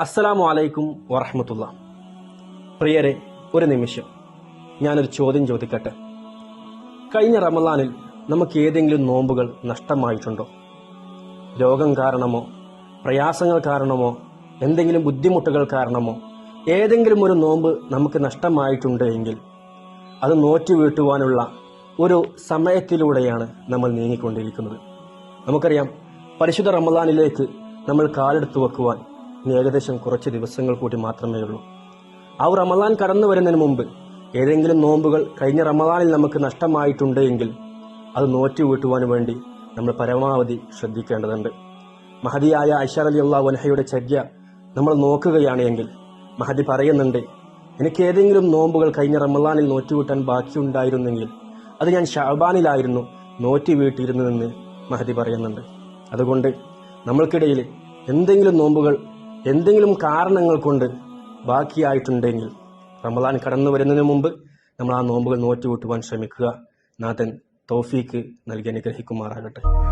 അസ്സലാമു അലൈക്കും വറഹമത്തുള്ള. പ്രിയരെ ഒരു നിമിഷം. ഞാനൊരു ചോദ്യം ചോദിക്കട്ടെ? കഴിഞ്ഞ റമലാനിൽ നമുക്ക് ഏതെങ്കിലും നോമ്പുകൾ നഷ്ടമായിട്ടുണ്ടോ? രോഗം കാരണമോ പ്രയാസങ്ങൾ കാരണമോ എന്തെങ്കിലും ബുദ്ധിമുട്ടുകൾ കാരണമോ ഏതെങ്കിലും ഒരു നോമ്പ് നമുക്ക് നഷ്ടമായിട്ടുണ്ട് എങ്കിൽ അത് നോറ്റു വീട്ടുവാനുള്ള ഒരു സമയത്തിലൂടെയാണ് നമ്മൾ നീങ്ങിക്കൊണ്ടിരിക്കുന്നത്. നമുക്കറിയാം പരിശുദ്ധ റമദാനിലേക്ക് നമ്മൾ കാലെടുത്ത് വെക്കുവാൻ ഇനി ഏകദേശം കുറച്ച് ദിവസങ്ങൾ കൂടി മാത്രമേ ഉള്ളൂ. ആ റമദാൻ കടന്നു വരുന്നതിന് മുമ്പ് ഏതെങ്കിലും നോമ്പുകൾ കഴിഞ്ഞ റമദാനിൽ നമുക്ക് നഷ്ടമായിട്ടുണ്ട് എങ്കിൽ അത് നോറ്റു വീട്ടുവാൻ വേണ്ടി നമ്മൾ പരമാവധി ശ്രദ്ധിക്കേണ്ടതുണ്ട്. മഹതിയായ ഐഷർ അലി അള്ളാഹ് വൻഹയുടെ ചര്യ നമ്മൾ നോക്കുകയാണെങ്കിൽ മഹദി പറയുന്നുണ്ട് എനിക്ക് ഏതെങ്കിലും നോമ്പുകൾ കഴിഞ്ഞ റമദാനിൽ നോറ്റുകൂട്ടാൻ ബാക്കിയുണ്ടായിരുന്നെങ്കിൽ അത് ഞാൻ ഷാബാനിലായിരുന്നു നോറ്റി വീട്ടിയിരുന്നതെന്ന് മഹതി പറയുന്നുണ്ട്. അതുകൊണ്ട് നമ്മൾക്കിടയിൽ എന്തെങ്കിലും നോമ്പുകൾ എന്തെങ്കിലും കാരണങ്ങൾ കൊണ്ട് ബാക്കിയായിട്ടുണ്ടെങ്കിൽ റമദാൻ കടന്നു വരുന്നതിന് മുമ്പ് നമ്മൾ ആ നോമ്പുകൾ നോറ്റുകൂട്ടുവാൻ ശ്രമിക്കുക. നാഥൻ തോഫീക്ക് നൽകി അനുഗ്രഹിക്കുമാറാകട്ടെ.